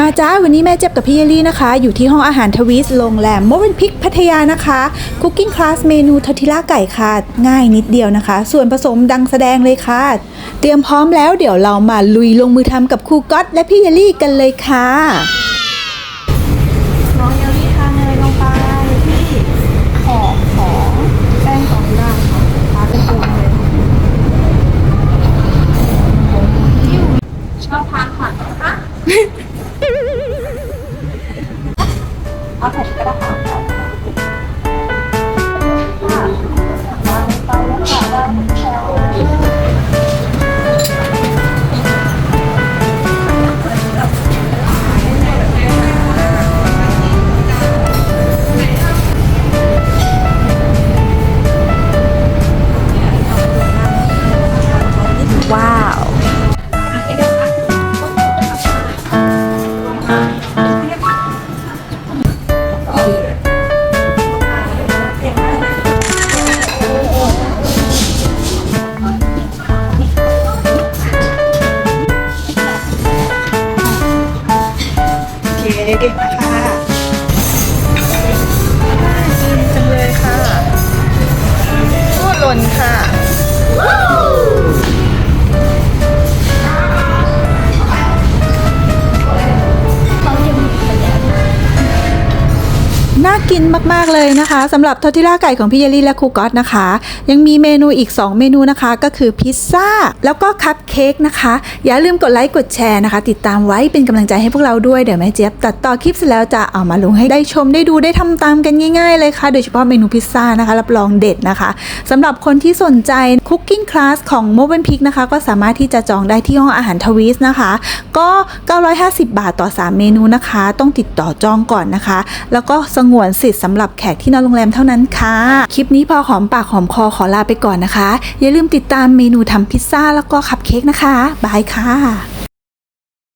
มาจ้าวันนี้แม่เจ็บกับพี่เยลลี่นะคะ อยู่ที่ห้องอาหารทวีสโรงแรมโมเวนพิกพัทยานะคะคุกกิ้งคลาสเมนูทอร์ติล่าไก่ค่ะง่ายนิดเดียวนะคะ ส่วนผสมดังแสดงเลยค่ะ เตรียมพร้อมแล้วเดี๋ยวเรามาลุยลงมือทำกับครูก๊อตและพี่เยลลี่กันเลยค่ะน้องเยลลี่ทานเนยลงไปที่ขอบของแป้งของที่ได้ค่ะทาเป็นตัวเลยชอบทานผักนะคะ เอาผัดก็ เคเก่งมากค่ะดีจังเลยค่ะพูดหล่นค่ะ กินมากๆเลยนะคะสำหรับทอร์ติล่าไก่ของพี่เยลลี่และครูก๊อตนะคะ ยังมีเมนูอีก 2 เมนูนะคะ ก็คือพิซซ่า แล้วก็คัพเค้กนะคะ อย่าลืมกดไลค์กดแชร์นะคะ ติดตามไว้เป็นกำลังใจให้พวกเราด้วยเดี๋ยวแม่เจี๊ยบตัดต่อคลิปเสร็จแล้วจะเอามาลงให้ได้ชมได้ดูได้ทำตามกันง่ายๆเลยค่ะ โดยเฉพาะเมนูพิซซ่านะคะรับรองเด็ดนะคะสำหรับคนที่สนใจคุกกิ้งคลาสของ m o v e n p i c นะคะก็สามารถที่จะจองได้ที่ห้องอาหารทวีสนะคะ ก็ 950 บาทต่อ 3 เมนูนะคะ ต้องติดต่อจองก่อนนะคะ แล้วก็สงวนสิทธิ์สำหรับแขกที่นอนโรงแรมเท่านั้นค่ะ คลิปนี้พอหอมปากหอมคอขอลาไปก่อนนะคะ อย่าลืมติดตามเมนูทำพิซซ่าแล้วก็คัพเค้กนะคะ บายค่ะ